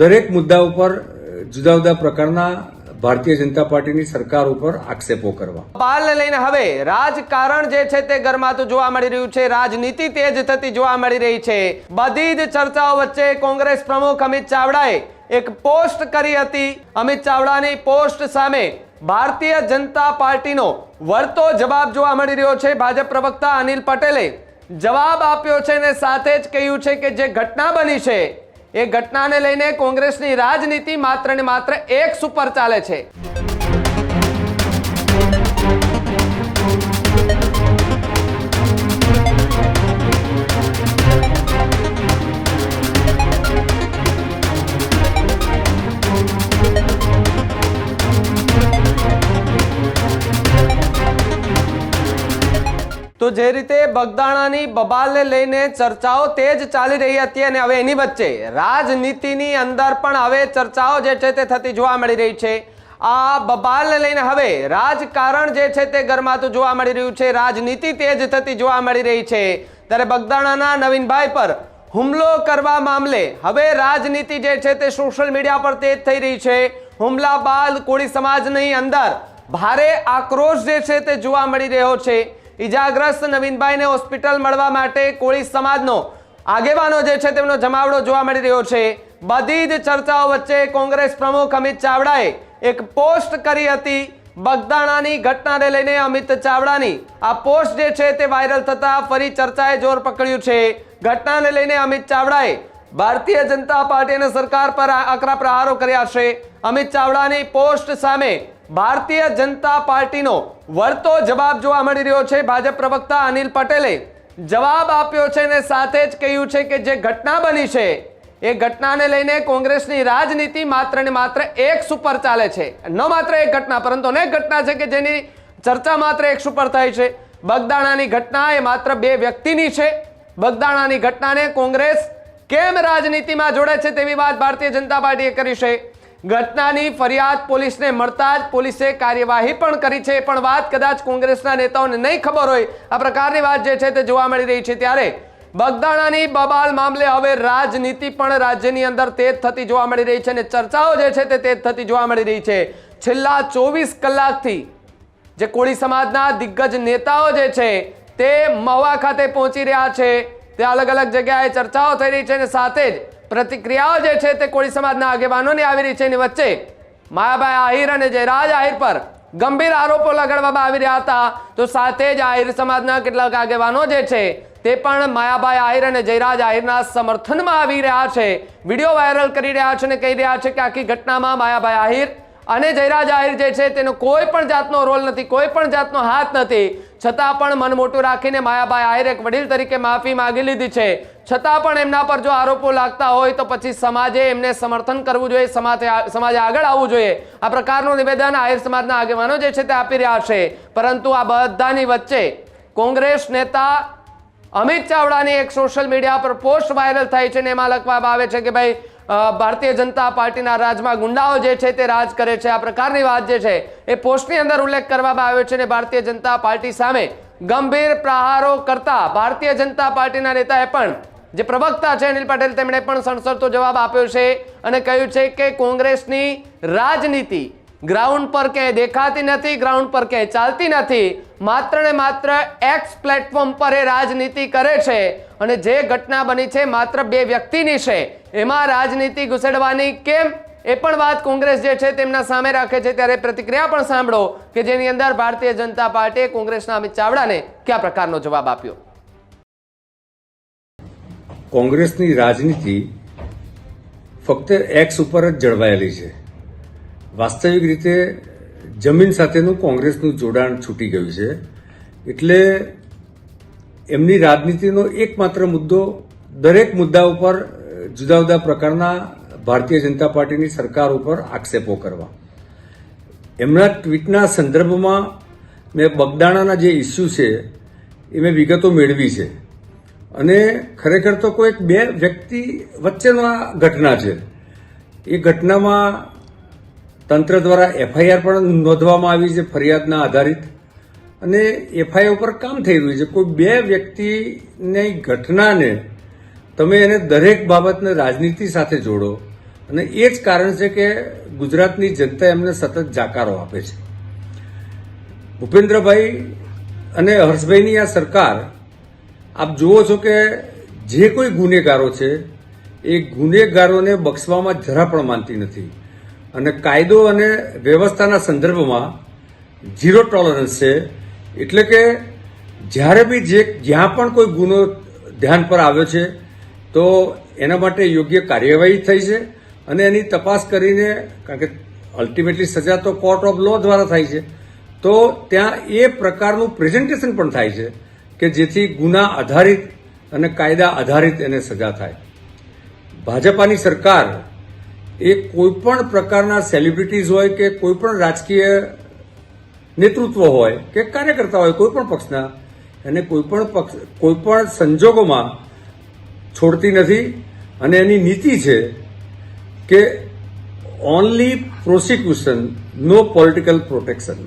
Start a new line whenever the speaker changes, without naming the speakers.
દરેક મુદ્દા ઉપર જુદા જુદા પ્રકારના ભારતીય જનતા પાર્ટીની સરકાર ઉપર આક્ષેપો કરવા.
પાલને લઈને હવે રાજકારણ જે છે તે ગરમાતું જોવા મળી રહ્યું છે, રાજનીતિ તેજ થતી જોવા મળી રહી છે. બધી જ ચર્ચાઓ વચ્ચે કોંગ્રેસ પ્રમુખ અમિત ચાવડાએ એક પોસ્ટ કરી હતી. અમિત ચાવડાની પોસ્ટ સામે ભારતીય જનતા પાર્ટીનો વળતો જવાબ જોવા મળી રહ્યો છે. ભાજપ પ્રવક્તા અનિલ પટેલે જવાબ આપ્યો છે અને સાથે જ કહ્યું છે કે જે ઘટના બની છે એ ઘટનાને લઈને કોંગ્રેસની રાજનીતિ માત્ર ને માત્ર એક સુપર ચાલે છે. તો જે રીતે બગદાણાની બબાલને લઈને ચર્ચાઓ તેજ ચાલી રહી હતી અને હવે એની વચ્ચે રાજનીતિની અંદર પણ હવે ચર્ચાઓ જે છે તે થતી જોવા મળી રહી છે. આ બબાલને લઈને હવે રાજકારણ જે છે તે ગરમાતું જોવા મળી રહ્યું છે. રાજનીતિ તેજ થતી જોવા મળી રહી છે. ત્યારે બગદાણાના નવીનભાઈ પર હુમલો કરવા મામલે હવે રાજનીતિ જે છે તે સોશિયલ મીડિયા પર તેજ થઈ રહી છે. હુમલા બાદ કોળી સમાજની અંદર ભારે આક્રોશ જે છે તે જોવા મળી રહ્યો છે. ઈજાગ્રસ્ત નવીનભાઈને હોસ્પિટલ મળવા માટે કોળી સમાજનો આગેવાનો જે છે તેમનો જમાવડો જોવા મળી રહ્યો છે. બધી જ ચર્ચાઓ વચ્ચે કોંગ્રેસ પ્રમુખ અમિત ચાવડાએ એક પોસ્ટ કરી હતી બગદાણાની ઘટનાને લઈને અમિત ચાવડાની. આ પોસ્ટ જે છે તે વાયરલ થતા ફરી ચર્ચાએ જોર પકડ્યું છે. ઘટનાને લઈને અમિત ચાવડાએ ભારતીય જનતા પાર્ટી અને સરકાર પર આકરા પ્રહારો કર્યા છે. અમિત ચાવડાની પોસ્ટ સામે ભારતીય જનતા પાર્ટીનો વળતો જવાબ જોવા મળી રહ્યો છે. ભાજપ પ્રવક્તા અનિલ પટેલે જવાબ આપ્યો છે અને સાથે જ કહ્યું છે કે જે ઘટના બની છે, એ ઘટનાને લઈને કોંગ્રેસની રાજનીતિ માત્ર ને માત્ર એક સુપર ચાલે છે. ન માત્ર એક ઘટના, પરંતુ અનેક ઘટના છે કે જેની ચર્ચા માત્ર એક સુપર થાય છે. બગદાણાની ઘટના એ માત્ર બે વ્યક્તિની છે. બગદાણાની ઘટનાને કોંગ્રેસ કેમ રાજનીતિમાં જોડે છે તેવી વાત ભારતીય જનતા પાર્ટીએ કરી છે. ઘટનાની ફરિયાદ પોલીસને મળતા જ પોલીસે કાર્યવાહી પણ કરી છે. પણ વાત કદાચ કોંગ્રેસના નેતાઓને નહીં ખબર હોય, આ પ્રકારની વાત જે છે તે જોવા મળી રહી છે ત્યારે બગદાણાની બબાલ મામલે હવે રાજનીતિ પણ રાજ્યની અંદર તેજ થતી જોવા મળી રહી છે અને ચર્ચાઓ જે છે તે તેજ થતી જોવા મળી રહી છે. છેલ્લા ચોવીસ કલાકથી જે કોળી સમાજના દિગ્ગજ નેતાઓ જે છે તે મહુવા ખાતે પહોંચી રહ્યા છે. તે અલગ અલગ જગ્યાએ ચર્ચાઓ થઈ રહી છે અને સાથે જ પ્રતિક્રિયાઓ જે છે તે કોળી સમાજના આગેવાનોની આવી રહી છે. એની વચ્ચે માયાભાઈ આહિર અને જયરાજ આહિર પર ગંભીર આરોપો લગાડવામાં આવી રહ્યા હતા. તો સાથે જ આહિર સમાજના કેટલાક આગેવાનો જે છે તે પણ માયાભાઈ આહિર અને જયરાજ આહિરના સમર્થનમાં આવી રહ્યા છે. વીડિયો વાયરલ કરી રહ્યા છે અને કહી રહ્યા છે કે આખી ઘટનામાં માયાભાઈ આહિર અને જયરાજ આહિર જે છે તેનો કોઈ પણ જાતનો રોલ નથી, કોઈ પણ જાતનો હાથ નથી. છતાં પણ મન મોટું રાખીને માયાભાઈ આહિર એક વડીલ તરીકે માફી માગી લીધી છે. છતાં પણ એમના પર જો આરોપો લાગતા હોય તો પછી સમાજે એમને સમર્થન કરવું જોઈએ, સમાજે સમાજે આગળ આવવું જોઈએ. આ પ્રકારનું નિવેદન આહિર સમાજના આગેવાનો જે છે તે આપી રહ્યા છે. પરંતુ આ બધાની વચ્ચે કોંગ્રેસ નેતા અમિત ચાવડાની એક સોશિયલ મીડિયા પર પોસ્ટ વાયરલ થાય છે ને એમાં લખવામાં આવે છે કે ભાઈ ભારતીય જનતા પાર્ટીના રાજમાં ગુંડાઓ જે છે તે રાજ કરે છે. આ પ્રકારની વાત જે છે એ પોસ્ટની અંદર ઉલ્લેખ કરવામાં આવ્યો છે અને ભારતીય જનતા પાર્ટી સામે ગંભીર પ્રહારો કરતા ભારતીય જનતા પાર્ટીના નેતાએ પણ જે પ્રવક્તા છે અનિલ પટેલ તેમણે પણ સણસરતો જવાબ આપ્યો છે અને કહ્યું છે કે કોંગ્રેસની રાજનીતિ ગ્રાઉન્ડ પર ક્યાંય દેખાતી નથી, ગ્રાઉન્ડ પર ક્યાંય ચાલતી નથી. માત્ર ને માત્ર એક્સ પ્લેટફોર્મ પર એ રાજનીતિ કરે છે અને જે ઘટના બની છે માત્ર બે વ્યક્તિની છે. એમાં રાજનીતિ ઘુસેડવાની કેમ? એ પણ વાત કોંગ્રેસ જે છે તેમના સામે રાખે છે. ત્યારે પ્રતિક્રિયા પણ સાંભળો કે જેની અંદર ભારતીય જનતા પાર્ટીએ કોંગ્રેસના અમિત ચાવડાને કયા પ્રકારનો જવાબ આપ્યો?
કોંગ્રેસની રાજનીતિ ફક્ત એક્સ ઉપર જ જળવાયેલી છે. વાસ્તવિક રીતે જમીન સાથેનું કોંગ્રેસનું જોડાણ છૂટી ગયું છે. એટલે એમની રાજનીતિનો એકમાત્ર મુદ્દો દરેક મુદ્દા ઉપર જુદા જુદા પ્રકારના ભારતીય જનતા પાર્ટીની સરકાર ઉપર આક્ષેપો કરવા. એમના ટ્વીટના સંદર્ભમાં મેં બગદાણાના જે ઇસ્યુ છે, એ મેં વિગતો મેળવી છે. અને ખરેખર તો કોઈક બે વ્યક્તિ વચ્ચેનો આ ઘટના છે. એ ઘટનામાં તંત્ર દ્વારા એફઆઈઆર પણ નોંધવામાં આવી છે ફરિયાદના આધારિત. અને એફઆઈઆર ઉપર કામ થઈ રહ્યું છે. કોઈ બે વ્યક્તિની ઘટનાને તમે એને દરેક બાબતને રાજનીતિ સાથે જોડો અને એ જ કારણ છે કે ગુજરાતની જનતા એમને સતત જાકારો આપે છે. ભૂપેન્દ્રભાઈ અને હર્ષભાઈની આ સરકાર, આપ જુઓ છો કે જે કોઈ ગુનેગારો છે, એ ગુનેગારોને બક્ષવામાં જરા પણ માનતી નથી. અને કાયદો અને વ્યવસ્થાના સંદર્ભમાં ઝીરો ટોલરન્સ છે, એટલે કે જ્યારે બી જે, જ્યાં પણ કોઈ ગુનો ધ્યાન પર આવ્યો છે તો એના માટે યોગ્ય કાર્યવાહી થઈ છે અને એની તપાસ કરીને, કારણ કે અલ્ટિમેટલી સજા તો કોર્ટ ઓફ લો દ્વારા થાય છે, તો ત્યાં એ પ્રકારનું પ્રેઝન્ટેશન પણ થાય છે કે જેથી ગુના આધારિત અને કાયદા આધારિત એને સજા થાય. ભાજપાની સરકાર એ કોઈ પણ પ્રકારના સેલિબ્રિટીઝ હોય કે કોઈ પણ રાજકીય નેતૃત્વ હોય કે કાર્યકર્તા હોય કોઈ પણ પક્ષના, એને કોઈ પણ પક્ષ કોઈ પણ સંજોગોમાં છોડતી નથી અને એની નીતિ છે કે only prosecution no political protection